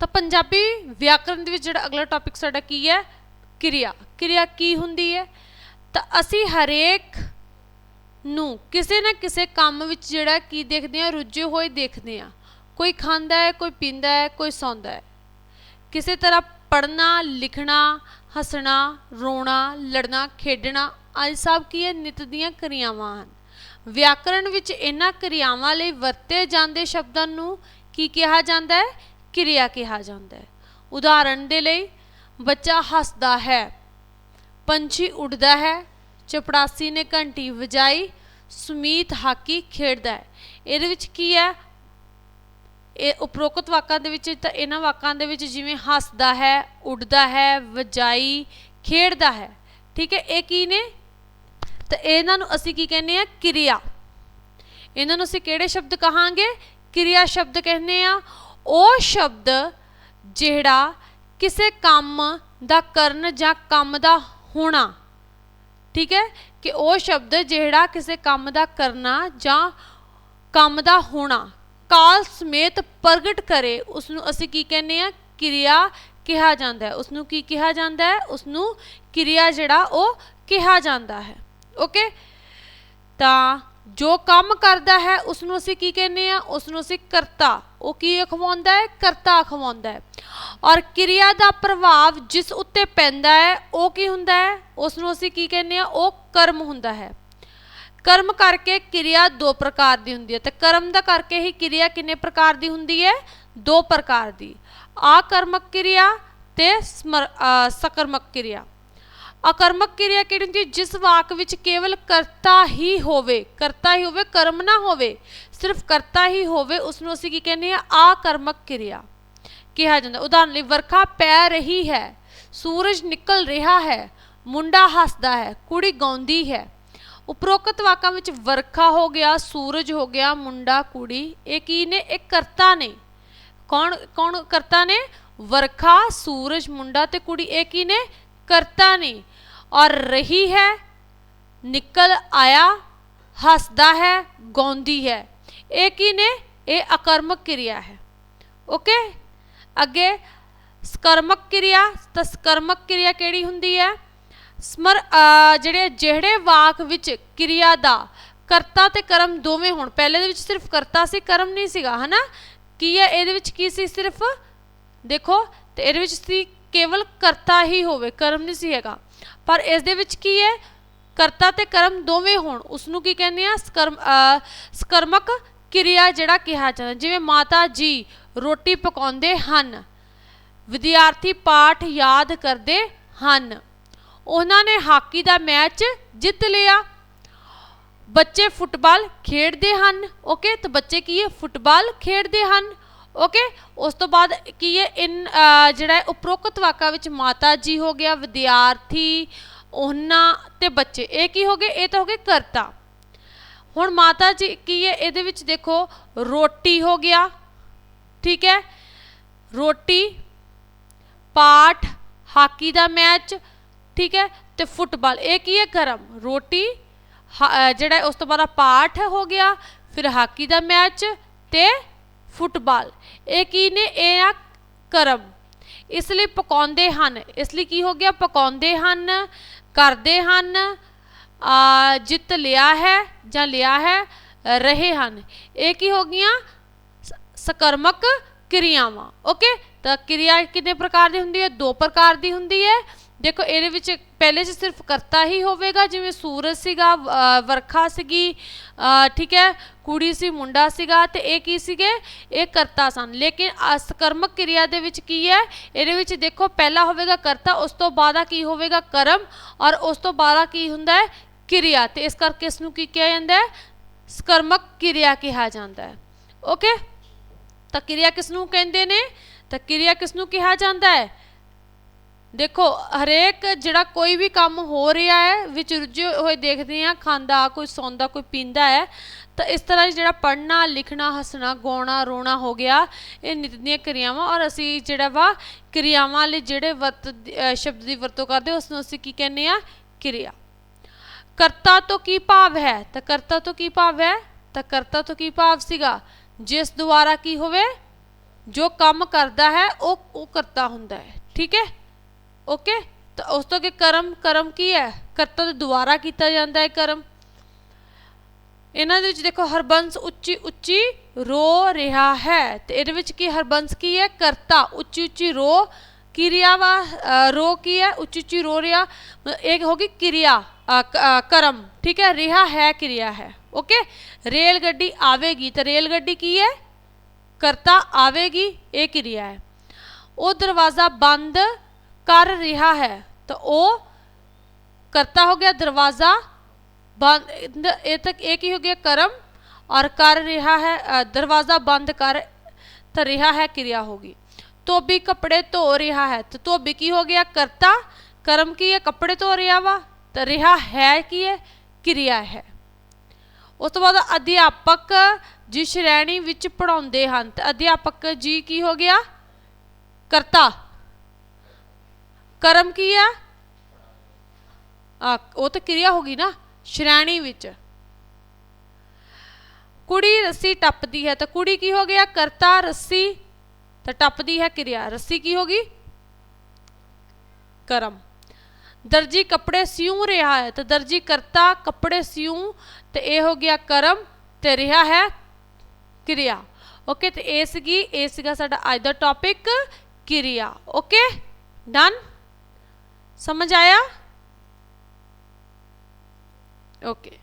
ਤਾਂ ਪੰਜਾਬੀ ਵਿਆਕਰਣ ਦੇ ਵਿੱਚ ਜਿਹੜਾ ਅਗਲਾ ਟੌਪਿਕ ਸਾਡਾ ਕੀ ਹੈ? ਕਿਰਿਆ। ਕਿਰਿਆ ਕੀ ਹੁੰਦੀ ਹੈ? ਤਾਂ ਅਸੀਂ ਹਰੇਕ ਨੂੰ ਕਿਸੇ ਨਾ ਕਿਸੇ ਕੰਮ ਵਿੱਚ ਜਿਹੜਾ ਕੀ ਦੇਖਦੇ ਆ ਰੁੱਝੇ ਹੋਏ ਦੇਖਦੇ ਆ ਕੋਈ ਖਾਂਦਾ ਹੈ, ਕੋਈ ਪੀਂਦਾ ਹੈ, ਕੋਈ ਸੌਂਦਾ ਹੈ। ਕਿਸੇ ਤਰ੍ਹਾਂ ਪੜ੍ਹਨਾ, ਲਿਖਣਾ, ਹੱਸਣਾ, ਰੋਣਾ, ਲੜਨਾ, ਖੇਡਣਾ ਅੱਜ ਸਭ ਕੀ ਹੈ? ਨਿਤ ਦੀਆਂ ਕਿਰਿਆਵਾਂ ਹਨ। ਵਿਆਕਰਣ ਵਿੱਚ ਇਹਨਾਂ ਕਿਰਿਆਵਾਂ ਲਈ ਵਰਤੇ ਜਾਂਦੇ ਸ਼ਬਦਾਂ ਨੂੰ ਕੀ ਕਿਹਾ ਜਾਂਦਾ ਹੈ? ਕਿਰਿਆ ਕਿਹਾ ਜਾਂਦਾ ਹੈ। ਉਦਾਹਰਣ ਦੇ ਲਈ, ਬੱਚਾ ਹੱਸਦਾ ਹੈ, ਪੰਛੀ ਉੱਡਦਾ ਹੈ, ਚਪੜਾਸੀ ਨੇ ਘੰਟੀ ਵਜਾਈ, ਸੁਮੀਤ ਹਾਕੀ ਖੇਡਦਾ ਹੈ। ਇਹਦੇ ਵਿੱਚ ਕੀ ਹੈ? ਇਹ ਉਪਰੋਕਤ ਵਾਕਾਂ ਦੇ ਵਿੱਚ ਤਾਂ ਇਹਨਾਂ ਵਾਕਾਂ ਦੇ ਵਿੱਚ ਜਿਵੇਂ ਹੱਸਦਾ ਹੈ, ਉੱਡਦਾ ਹੈ, ਵਜਾਈ, ਖੇਡਦਾ ਹੈ। ਠੀਕ ਹੈ, ਇਹ ਕੀ ਨੇ? ਤਾਂ ਇਹਨਾਂ ਨੂੰ ਅਸੀਂ ਕੀ ਕਹਿੰਦੇ ਆ ਕਿਰਿਆ। ਇਹਨਾਂ ਨੂੰ ਅਸੀਂ ਕਿਹੜੇ ਸ਼ਬਦ ਕਹਾਂਗੇ? ਕਿਰਿਆ ਸ਼ਬਦ ਕਹਿੰਦੇ ਆ ਉਹ ਸ਼ਬਦ ਜਿਹੜਾ ਕਿਸੇ ਕੰਮ ਦਾ ਕਰਨ ਜਾਂ ਕੰਮ ਦਾ ਹੋਣਾ, ਠੀਕ ਹੈ? ਕਿ ਉਹ ਸ਼ਬਦ ਜਿਹੜਾ ਕਿਸੇ ਕੰਮ ਦਾ ਕਰਨਾ ਜਾਂ ਕੰਮ ਦਾ ਹੋਣਾ, ਕਾਲ ਸਮੇਤ ਪ੍ਰਗਟ ਕਰੇ ਉਸ ਨੂੰ ਅਸੀਂ ਕੀ ਕਹਿੰਦੇ ਆ ਕਿਰਿਆ ਕਿਹਾ ਜਾਂਦਾ ਹੈ। ਉਸ ਨੂੰ ਕੀ ਕਿਹਾ ਜਾਂਦਾ ਹੈ? ਉਸ ਨੂੰ ਕਿਰਿਆ ਜਿਹੜਾ ਉਹ ਕਿਹਾ ਜਾਂਦਾ ਹੈ। ਓਕੇ? ਤਾਂ ਜੋ ਕੰਮ ਕਰਦਾ ਹੈ ਉਸ ਨੂੰ ਅਸੀਂ ਕੀ ਕਹਿੰਦੇ ਆ ਉਸ ਨੂੰ ਅਸੀਂ ਕਰਤਾ। ਉਹ ਕੀ ਅਖਵਾਉਂਦਾ ਹੈ? ਕਰਤਾ ਅਖਵਾਉਂਦਾ ਹੈ। ਔਰ ਕਿਰਿਆ ਦਾ ਪ੍ਰਭਾਵ ਜਿਸ ਉੱਤੇ ਪੈਂਦਾ ਹੈ, ਉਹ ਕੀ ਹੁੰਦਾ ਹੈ? ਉਸ ਨੂੰ ਅਸੀਂ ਕੀ ਕਹਿੰਦੇ ਆ ਉਹ ਕਰਮ ਹੁੰਦਾ ਹੈ। ਕਰਮ ਕਰਕੇ ਕਿਰਿਆ ਦੋ ਪ੍ਰਕਾਰ ਦੀ ਹੁੰਦੀ ਹੈ। ਤੇ ਕਰਮ ਦਾ ਕਰਕੇ ਹੀ ਕਿਰਿਆ ਕਿੰਨੇ ਪ੍ਰਕਾਰ ਦੀ ਹੁੰਦੀ ਹੈ? ਦੋ ਪ੍ਰਕਾਰ ਦੀ। ਆਕਰਮਕ ਕਿਰਿਆ ਤੇ ਸਕਰਮਕ ਕਿਰਿਆ। ਅਕਰਮਕ ਕਿਰਿਆ ਕਿਹੜੀ ਹੁੰਦੀ ਹੈ? ਜਿਸ ਵਾਕ ਵਿੱਚ ਕੇਵਲ ਕਰਤਾ ਹੀ ਹੋਵੇ, ਕਰਤਾ ਹੀ ਹੋਵੇ, ਕਰਮ ਨਾ ਹੋਵੇ, ਸਿਰਫ ਕਰਤਾ ਹੀ ਹੋਵੇ ਉਸ ਨੂੰ ਅਸੀਂ ਕੀ ਕਹਿੰਦੇ ਆ ਆਕਰਮਕ ਕਿਰਿਆ ਕਿਹਾ ਜਾਂਦਾ। ਉਦਾਹਰਨ ਲਈ, ਵਰਖਾ ਪੈ ਰਹੀ ਹੈ, ਸੂਰਜ ਨਿਕਲ ਰਿਹਾ ਹੈ, ਮੁੰਡਾ ਹੱਸਦਾ ਹੈ, ਕੁੜੀ ਗਾਉਂਦੀ ਹੈ। ਉਪਰੋਕਤ ਵਾਕਾਂ ਵਿੱਚ ਵਰਖਾ ਹੋ ਗਿਆ, ਸੂਰਜ ਹੋ ਗਿਆ, ਮੁੰਡਾ, ਕੁੜੀ, ਇਹ ਕੀ ਨੇ? ਇਹ ਕਰਤਾ ਨੇ। ਕੌਣ ਕੌਣ ਕਰਤਾ ਨੇ? ਵਰਖਾ, ਸੂਰਜ, ਮੁੰਡਾ ਤੇ ਕੁੜੀ, ਇਹ ਕੀ ਨੇ? ਕਰਤਾ ਨੇ। ਔਰ ਰਹੀ ਹੈ, ਨਿਕਲ ਆਇਆ, ਹੱਸਦਾ ਹੈ, ਗਾਉਂਦੀ ਹੈ। ਇਹ ਕੀ ਨੇ? ਇਹ ਅਕਰਮਕ ਕਿਰਿਆ ਹੈ। ਓਕੇ ਅੱਗੇ, ਸਕਰਮਕ ਕਿਰਿਆ, ਤਾਂ ਸਕਰਮਕ ਕਿਰਿਆ ਕਿਹੜੀ ਹੁੰਦੀ ਹੈ? ਸਮਰ ਜਿਹੜੇ ਜਿਹੜੇ ਵਾਕ ਵਿੱਚ ਕਿਰਿਆ ਦਾ ਕਰਤਾ ਤੇ ਕਰਮ ਦੋਵੇਂ ਹੋਣ। ਪਹਿਲੇ ਦੇ ਵਿੱਚ ਸਿਰਫ ਕਰਤਾ ਸੀ, ਕਰਮ ਨਹੀਂ ਸੀਗਾ, ਹਨਾ? ਕੀ ਹੈ? ਇਹਦੇ ਵਿੱਚ ਕੀ ਸੀ ਸਿਰਫ? ਦੇਖੋ, ਤੇ ਇਹਦੇ ਵਿੱਚ ਸੀ ਕੇਵਲ ਕਰਤਾ ਹੀ ਹੋਵੇ, ਕਰਮ ਨਹੀਂ ਸੀ ਹੈਗਾ। ਪਰ ਇਸ ਦੇ ਵਿੱਚ ਕੀ ਹੈ? ਕਰਤਾ ਤੇ ਕਰਮ ਦੋਵੇਂ ਹੋਣ। ਉਸ ਨੂੰ ਕੀ ਕਹਿੰਦੇ ਆ? ਸਕਰਮ ਸਕਰਮਕ ਕਿਰਿਆ ਜਿਹੜਾ ਕਿਹਾ ਜਾਂਦਾ। ਜਿਵੇਂ ਮਾਤਾ ਜੀ ਰੋਟੀ ਪਕਾਉਂਦੇ ਹਨ, ਵਿਦਿਆਰਥੀ ਪਾਠ ਯਾਦ ਕਰਦੇ ਹਨ। ਉਹਨਾਂ ਨੇ ਹਾਕੀ ਦਾ ਮੈਚ ਜਿੱਤ ਲਿਆ। ਬੱਚੇ ਫੁੱਟਬਾਲ ਖੇਡਦੇ ਹਨ। ਓਕੇ, ਤਾਂ ਬੱਚੇ ਕੀ ਹੈ? ਫੁੱਟਬਾਲ ਖੇਡਦੇ ਹਨ। ਓਕੇ ਉਸ ਤੋਂ ਬਾਅਦ ਕੀ ਹੈ? ਇਨ ਜਿਹੜਾ ਉਪਰੋਕਤ ਵਾਕਾ ਵਿੱਚ ਮਾਤਾ ਜੀ ਹੋ ਗਿਆ, ਵਿਦਿਆਰਥੀ, ਉਹਨਾਂ ਤੇ ਬੱਚੇ। ਇਹ ਕੀ ਹੋ ਗਏ? ਇਹ ਤਾਂ ਹੋ ਗਏ ਕਰਤਾ। ਹੁਣ ਮਾਤਾ ਜੀ ਕੀ ਹੈ? ਇਹਦੇ ਵਿੱਚ ਦੇਖੋ, ਰੋਟੀ ਹੋ ਗਿਆ। ਠੀਕ ਹੈ? ਰੋਟੀ, ਪਾਠ, ਹਾਕੀ ਦਾ ਮੈਚ, ਠੀਕ ਹੈ? ਤੇ ਫੁੱਟਬਾਲ। ਇਹ ਕੀ ਹੈ? ਕਰਮ ਰੋਟੀ ਜਿਹੜਾ ਉਸ ਤੋਂ ਬਾਅਦ ਪਾਠ ਹੋ ਗਿਆ, ਫਿਰ ਹਾਕੀ ਦਾ ਮੈਚ ਤੇ ਫੁੱਟਬਾਲ। ਇਹ ਕੀ ਨੇ? ਇਹ ਆ ਕਰਮ। ਇਸ ਲਈ ਪਕਾਉਂਦੇ ਹਨ। ਇਸ ਲਈ ਕੀ ਹੋ ਗਿਆ? ਪਕਾਉਂਦੇ ਹਨ, ਕਰਦੇ ਹਨ, ਆ, ਜਿੱਤ ਲਿਆ ਹੈ ਜਾਂ ਲਿਆ ਹੈ, ਰਹੇ ਹਨ। ਇਹ ਕੀ ਹੋ ਗਈਆਂ? ਸਕਰਮਕ ਕਿਰਿਆਵਾਂ। ਓਕੇ? ਤਾਂ ਕਿਰਿਆ ਕਿੰਨੇ ਪ੍ਰਕਾਰ ਦੀ ਹੁੰਦੀ ਹੈ? ਦੋ ਪ੍ਰਕਾਰ ਦੀ ਹੁੰਦੀ ਹੈ। ਦੇਖੋ, ਇਹਦੇ ਵਿੱਚ ਪਹਿਲੇ 'ਚ ਸਿਰਫ ਕਰਤਾ ਹੀ ਹੋਵੇਗਾ, ਜਿਵੇਂ ਸੂਰਜ ਸੀਗਾ ਵਰਖਾ ਸੀਗੀ ਠੀਕ ਹੈ, ਕੁੜੀ ਸੀ, ਮੁੰਡਾ ਸੀਗਾ, ਤੇ ਇਹ ਕੀ ਸੀਗੇ? ਇਹ ਕਰਤਾ ਸਨ। ਲੇਕਿਨ ਅਸਕਰਮਕ ਕਿਰਿਆ ਦੇ ਵਿੱਚ ਕੀ ਹੈ? ਇਹਦੇ ਵਿੱਚ ਦੇਖੋ, ਪਹਿਲਾ ਹੋਵੇਗਾ ਕਰਤਾ, ਉਸ ਤੋਂ ਬਾਅਦ ਕੀ ਹੋਵੇਗਾ? ਕਰਮ, ਔਰ ਉਸ ਤੋਂ ਬਾਅਦ ਕੀ ਹੁੰਦਾ ਹੈ? ਕਿਰਿਆ। ਤੇ ਇਸ ਕਰਕੇ ਇਸ ਨੂੰ ਕੀ ਕਿਹਾ ਜਾਂਦਾ ਹੈ? ਸਕਰਮਕ ਕਿਰਿਆ ਕਿਹਾ ਜਾਂਦਾ ਹੈ। ਓਕੇ? ਤਾਂ ਕਿਰਿਆ ਕਿਸ ਨੂੰ ਕਹਿੰਦੇ ਨੇ? ਤਾਂ ਕਿਰਿਆ ਕਿਸ ਨੂੰ ਕਿਹਾ ਜਾਂਦਾ ਹੈ? ਦੇਖੋ, ਹਰੇਕ ਜਿਹੜਾ ਕੋਈ ਵੀ ਕੰਮ ਹੋ ਰਿਹਾ ਹੈ, ਵਿੱਚ ਰੁੱਝੇ ਹੋਏ ਦੇਖਦੇ ਆ ਖਾਂਦਾ, ਕੋਈ ਸੌਂਦਾ, ਕੋਈ ਪੀਂਦਾ ਹੈ, ਤਾਂ ਇਸ ਤਰ੍ਹਾਂ ਜਿਹੜਾ ਪੜ੍ਹਨਾ, ਲਿਖਣਾ, ਹੱਸਣਾ, ਗਾਉਣਾ, ਰੋਣਾ ਹੋ ਗਿਆ, ਇਹ ਨਿਤ ਦੀਆਂ ਕਿਰਿਆਵਾਂ ਔਰ ਅਸੀਂ ਜਿਹੜਾ ਵਾ ਕਿਰਿਆਵਾਂ ਲਈ ਜਿਹੜੇ ਵਰਤ ਸ਼ਬਦ ਦੀ ਵਰਤੋਂ ਕਰਦੇ ਉਸ ਨੂੰ ਅਸੀਂ ਕੀ ਕਹਿੰਦੇ ਆ ਕਿਰਿਆ। ਕਰਤਾ ਤੋਂ ਕੀ ਭਾਵ ਹੈ? ਤਾਂ ਕਰਤਾ ਤੋਂ ਕੀ ਭਾਵ ਹੈ? ਤਾਂ ਕਰਤਾ ਤੋਂ ਕੀ ਭਾਵ ਸੀਗਾ? ਜਿਸ ਦੁਆਰਾ ਕੀ ਹੋਵੇ, ਜੋ ਕੰਮ ਕਰਦਾ ਹੈ, ਉਹ ਉਹ ਕਰਤਾ ਹੁੰਦਾ ਹੈ। ਠੀਕ ਹੈ? ਓਕੇ ਤਾਂ ਉਸ ਤੋਂ ਅੱਗੇ ਕਰਮ ਕਰਮ ਕੀ ਹੈ ਕਰਤਾ ਤੋਂ ਦੁਬਾਰਾ ਕੀਤਾ ਜਾਂਦਾ ਹੈ ਕਰਮ ਇਹਨਾਂ ਦੇ ਵਿੱਚ ਦੇਖੋ ਹਰਬੰਸ ਉੱਚੀ ਉੱਚੀ ਰੋ ਰਿਹਾ ਹੈ ਤੇ ਇਹਦੇ ਵਿੱਚ ਕੀ ਹਰਬੰਸ ਕੀ ਹੈ ਕਰਤਾ ਉੱਚੀ ਉੱਚੀ ਰੋ ਕਿਰਿਆ ਵਾ ਅ, ਰੋ ਕੀ ਹੈ ਉੱਚੀ ਉੱਚੀ ਰੋ ਰਿਹਾ ਮ- ਇਹ ਹੋ ਗਈ ਕਿਰਿਆ ਅ, ਕ- ਅ, ਕਰਮ ਠੀਕ ਹੈ ਰਿਹਾ ਹੈ ਕਿਰਿਆ ਹੈ ਓਕੇ ਰੇਲ ਗੱਡੀ ਆਵੇਗੀ ਤੇ ਰੇਲ ਗੱਡੀ ਕੀ ਹੈ ਕਰਤਾ ਆਵੇਗੀ ਇਹ ਕਿਰਿਆ ਹੈ ਉਹ ਦਰਵਾਜ਼ਾ ਬੰਦ ਕਰ ਰਿਹਾ ਹੈ ਤਾਂ ਉਹ ਕਰਤਾ ਹੋ ਗਿਆ ਦਰਵਾਜ਼ਾ ਬੰਦ ਇਹ ਤੱਕ ਇਹ ਕੀ ਹੋ ਗਿਆ ਕਰਮ? ਔਰ ਕਰ ਰਿਹਾ ਹੈ ਅ, ਦਰਵਾਜ਼ਾ ਬੰਦ ਕਰ ਤਾਂ ਰਿਹਾ ਹੈ ਕਿਰਿਆ ਹੋਗੀ ਧੋਬੀ ਕੱਪੜੇ ਧੋ ਰਿਹਾ ਹੈ ਤਾਂ ਧੋਬੀ ਕੀ ਹੋ ਗਿਆ? ਕਰਤਾ। ਕਰਮ ਕੀ ਹੈ? ਕੱਪੜੇ ਧੋ ਰਿਹਾ ਵਾ ਤਾਂ ਰਿਹਾ ਹੈ ਕੀ ਹੈ? ਕਿਰਿਆ ਹੈ। ਉਸ ਤੋਂ ਬਾਅਦ ਅਧਿਆਪਕ ਜਿਸ ਸ਼੍ਰੇਣੀ ਵਿੱਚ ਪੜਾਉਂਦੇ ਹਨ ਤੇ ਅਧਿਆਪਕ ਜੀ ਕੀ ਹੋ ਗਿਆ? ਕਰਤਾ। ਕਰਮ ਕੀ ਹੈ ਆ, ਉਹ ਤਾਂ ਕਿਰਿਆ ਹੋ ਗਈ ਨਾ, ਸ਼੍ਰੇਣੀ ਵਿੱਚ। ਕੁੜੀ ਰੱਸੀ ਟੱਪਦੀ ਹੈ ਤਾਂ ਕੁੜੀ ਕੀ ਹੋ ਗਿਆ? ਕਰਤਾ ਰੱਸੀ ਤਾਂ ਟੱਪਦੀ ਹੈ ਕਿਰਿਆ। ਰੱਸੀ ਕੀ ਹੋ ਗਈ? ਕਰਮ। ਦਰਜੀ ਕੱਪੜੇ ਸਿਉਂ ਰਿਹਾ ਹੈ ਤਾਂ ਦਰਜੀ ਕਰਤਾ ਕੱਪੜੇ ਸਿਉਂ ਤੇ ਇਹ ਹੋ ਗਿਆ ਕਰਮ ਤੇ ਰਿਹਾ ਹੈ ਕਿਰਿਆ। ਓਕੇ, ਤੇ ਇਹ ਸੀਗੀ, ਇਹ ਸੀਗਾ ਸਾਡਾ ਅੱਜ ਦਾ ਟੌਪਿਕ ਕਿਰਿਆ। ਓਕੇ ਡਨ ਸਮਝ ਆਇਆ? ਓਕੇ